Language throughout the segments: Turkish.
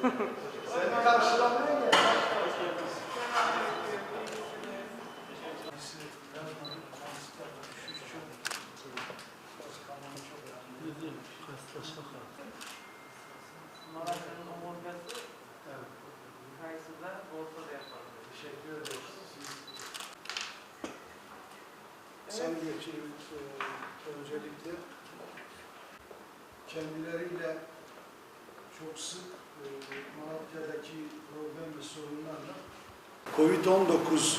Seni karşılamaya gel. Malatya'nın omurgası Kayseri'de Bosna'da yapalım. Teşekkür ederiz. Sayın Vekilim, e, öncelikle kendileriyle çok sık e, Malatya'daki problem ve sorunlarla Covid-19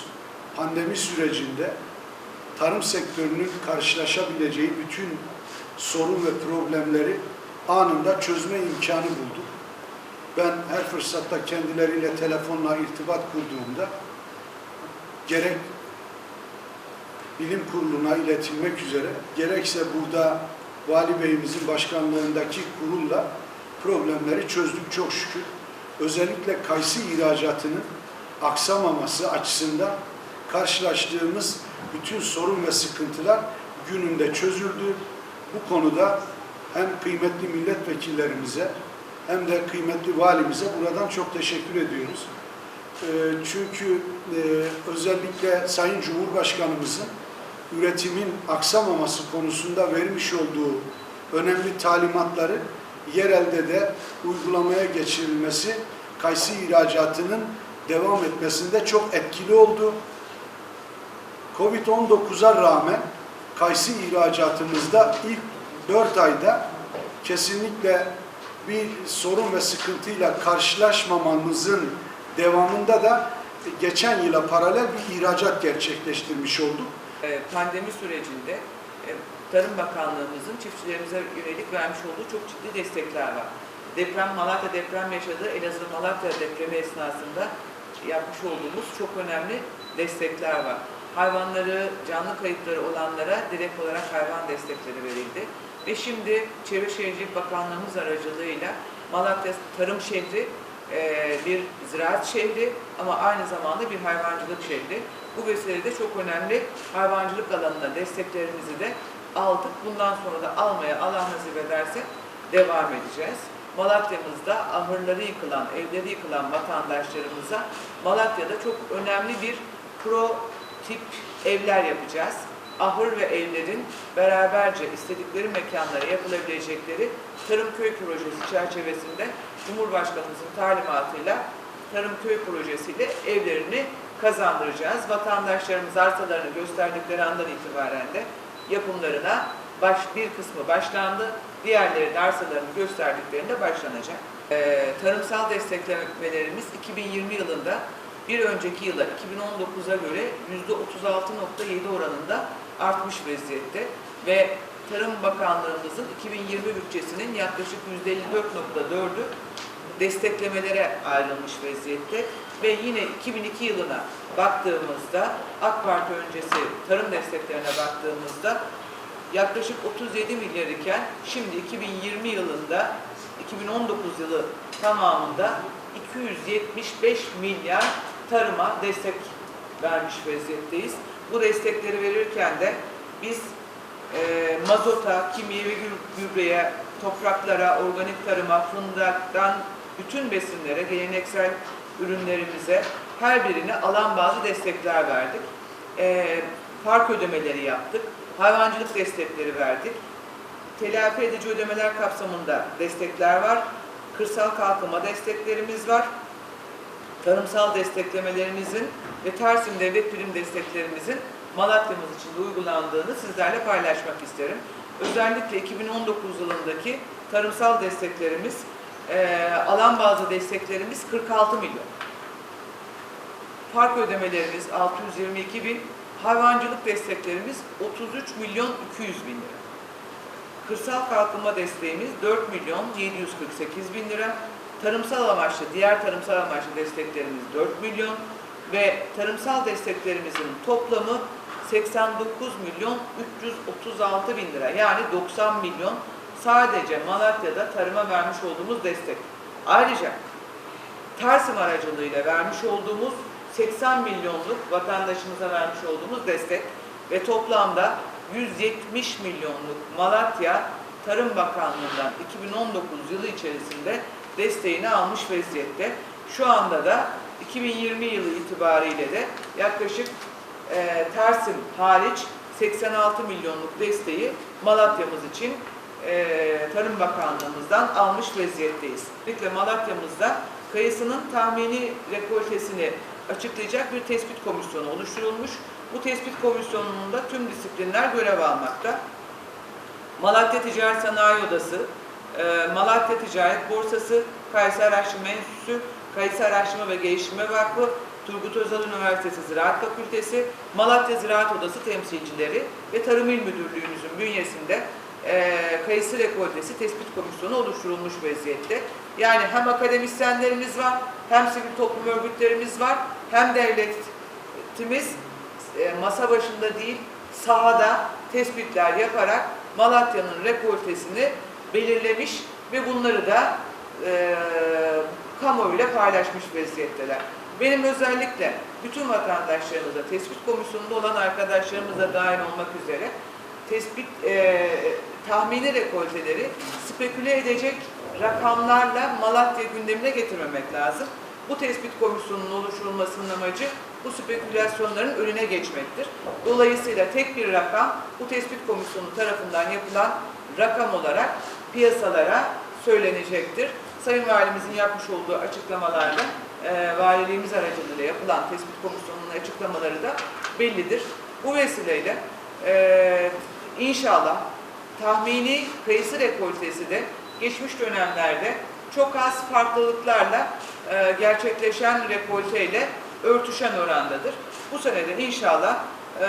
pandemi sürecinde tarım sektörünün karşılaşabileceği bütün sorun ve problemleri anında çözme imkanı bulduk. Ben her fırsatta kendileriyle telefonla irtibat kurduğumda gerek bilim kuruluna iletilmek üzere gerekse burada Vali Beyimizin başkanlığındaki kurulla problemleri çözdük çok şükür. Özellikle kayısı ihracatının aksamaması açısından karşılaştığımız bütün sorun ve sıkıntılar gününde çözüldü. Bu konuda hem kıymetli milletvekillerimize hem de kıymetli valimize buradan çok teşekkür ediyoruz. Ee, Çünkü e, özellikle Sayın Cumhurbaşkanımızın üretimin aksamaması konusunda vermiş olduğu önemli talimatları yerelde de uygulamaya geçirilmesi kayısı ihracatının devam etmesinde çok etkili oldu. Covid-19'a rağmen kayısı ihracatımızda ilk 4 ayda kesinlikle bir sorun ve sıkıntıyla karşılaşmamamızın devamında da geçen yıla paralel bir ihracat gerçekleştirmiş olduk. Ee, Pandemi sürecinde e, Tarım Bakanlığımızın çiftçilerimize yönelik vermiş olduğu çok ciddi destekler var. Deprem, Malatya deprem yaşadığı Elazığ Malatya depremi esnasında yapmış olduğumuz çok önemli destekler var. Hayvanları, canlı kayıpları olanlara direkt olarak hayvan destekleri verildi. Ve şimdi Çevre Şehircilik Bakanlığımız aracılığıyla Malatya Tarım Şehri e, bir ziraat şehri ama aynı zamanda bir hayvancılık şehri. Bu vesilede çok önemli hayvancılık alanına desteklerimizi de aldık. Bundan sonra da almaya Allah nasip ederse devam edeceğiz. Malatya'mızda ahırları yıkılan, evleri yıkılan vatandaşlarımıza Malatya'da çok önemli bir pro tip evler yapacağız. Ahır ve evlerin beraberce istedikleri mekanlara yapılabilecekleri Tarım Köy Projesi çerçevesinde Cumhurbaşkanımızın talimatıyla Tarım Köy Projesi'yle evlerini kazandıracağız. Vatandaşlarımız arsalarını gösterdikleri andan itibaren de yapımlarına baş, bir kısmı başlandı. Diğerleri de arsalarını gösterdiklerinde başlanacak. Ee, tarımsal desteklemelerimiz 2020 yılında bir önceki yıla 2019'a göre %36.7 oranında artmış vaziyette ve Tarım Bakanlığımızın 2020 bütçesinin yaklaşık %54.4'ü desteklemelere ayrılmış vaziyette ve yine 2002 yılına baktığımızda AK Parti öncesi tarım desteklerine baktığımızda yaklaşık 37 milyar iken şimdi 2020 yılında 2019 yılı tamamında 275 milyar tarıma destek vermiş vaziyetteyiz. Bu destekleri verirken de biz e, mazota, kimyevi gü- gübreye, topraklara, organik tarıma, fındaktan bütün besinlere, geleneksel ürünlerimize her birine alan bazı destekler verdik. E, ödemeleri yaptık. Hayvancılık destekleri verdik. Telafi edici ödemeler kapsamında destekler var. Kırsal kalkınma desteklerimiz var. Tarımsal desteklemelerimizin ve Tersim Devlet Birim desteklerimizin Malatya'mız için uygulandığını sizlerle paylaşmak isterim. Özellikle 2019 yılındaki tarımsal desteklerimiz, eee, alan bazı desteklerimiz 46 milyon. Park ödemelerimiz 622 bin, hayvancılık desteklerimiz 33 milyon 200 bin lira. Kırsal kalkınma desteğimiz 4 milyon 748 bin lira. Tarımsal amaçlı, diğer tarımsal amaçlı desteklerimiz 4 milyon ve tarımsal desteklerimizin toplamı 89 milyon 336 bin lira. Yani 90 milyon sadece Malatya'da tarıma vermiş olduğumuz destek. Ayrıca Tersim aracılığıyla vermiş olduğumuz 80 milyonluk vatandaşımıza vermiş olduğumuz destek ve toplamda 170 milyonluk Malatya Tarım Bakanlığı'ndan 2019 yılı içerisinde desteğini almış vaziyette. Şu anda da 2020 yılı itibariyle de yaklaşık e, Tersim hariç 86 milyonluk desteği Malatya'mız için e, Tarım Bakanlığımızdan almış vaziyetteyiz. Özellikle Malatya'mızda kayısının tahmini rekoltesini açıklayacak bir tespit komisyonu oluşturulmuş. Bu tespit komisyonunda tüm disiplinler görev almakta. Malatya Ticaret Sanayi Odası, e, Malatya Ticaret Borsası, Kayısı Araştırma Enstitüsü, Kayısı Araştırma ve Geliştirme Vakfı, Turgut Özal Üniversitesi Ziraat Fakültesi, Malatya Ziraat Odası temsilcileri ve Tarım İl Müdürlüğümüzün bünyesinde e, kayısı rekoltesi tespit komisyonu oluşturulmuş vaziyette. Yani hem akademisyenlerimiz var, hem sivil toplum örgütlerimiz var, hem devletimiz e, masa başında değil, sahada tespitler yaparak Malatya'nın rekoltesini belirlemiş ve bunları da e, kamuoyuyla paylaşmış vaziyetteler. Benim özellikle bütün vatandaşlarımıza, tespit komisyonunda olan arkadaşlarımıza dahil olmak üzere tespit e, tahmini rekolteleri speküle edecek rakamlarla Malatya gündemine getirmemek lazım. Bu tespit komisyonunun oluşturulmasının amacı bu spekülasyonların önüne geçmektir. Dolayısıyla tek bir rakam bu tespit komisyonu tarafından yapılan rakam olarak piyasalara söylenecektir. Sayın Valimizin yapmış olduğu açıklamalarla e, valiliğimiz aracılığıyla yapılan tespit komisyonunun açıklamaları da bellidir. Bu vesileyle e, inşallah tahmini kayısı rekoltesi de geçmiş dönemlerde çok az farklılıklarla e, gerçekleşen rekolteyle örtüşen orandadır. Bu senede inşallah e,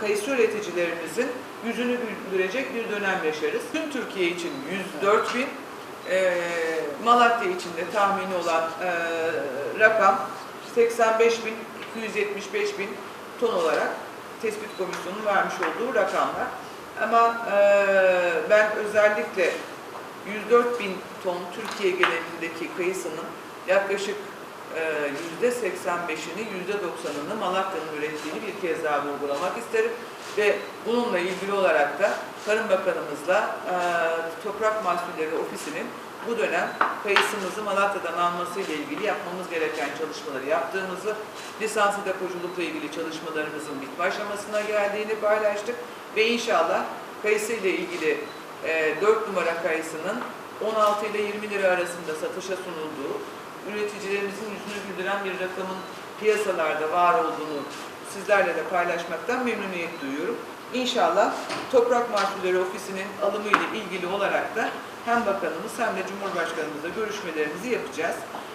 kayısı üreticilerimizin yüzünü güldürecek bir dönem yaşarız. Tüm Türkiye için 104 bin, e, Malatya için de tahmini olan e, rakam 85 bin, 275 bin ton olarak tespit komisyonunun vermiş olduğu rakamlar. Ama e, ben özellikle 104 bin ton Türkiye genelindeki kayısının yaklaşık e, %85'ini, %90'ını Malatya'nın ürettiğini bir kez daha vurgulamak isterim. Ve bununla ilgili olarak da Tarım Bakanımızla e, Toprak Mahsulleri Ofisi'nin bu dönem kayısımızı Malatya'dan almasıyla ilgili yapmamız gereken çalışmaları yaptığımızı, lisanslı depoculukla ilgili çalışmalarımızın bitme aşamasına geldiğini paylaştık ve inşallah kayısı ile ilgili e, 4 numara kayısının 16 ile 20 lira arasında satışa sunulduğu, üreticilerimizin yüzünü güldüren bir rakamın piyasalarda var olduğunu sizlerle de paylaşmaktan memnuniyet duyuyorum. İnşallah Toprak Mahsulleri Ofisi'nin alımıyla ilgili olarak da hem bakanımız hem de Cumhurbaşkanımızla görüşmelerimizi yapacağız.